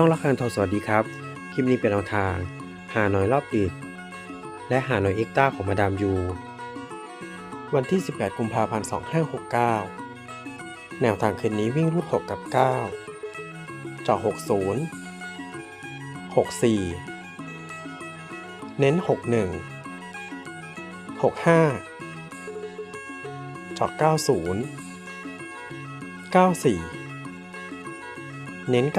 ช่องละคันทองสวัสดีครับ คลิปนี้เป็นแนวทาง หาหน่อยรอบดึกและหาหน่อยเอ็กต้าของมาดามยู วันที่ 18 กุมภาพันธ์ 2569 แนวทางคืนนี้วิ่งรูด 6 กับ 9จาะ60 64 เน้น 61 65จาะ90 94 เน้น 91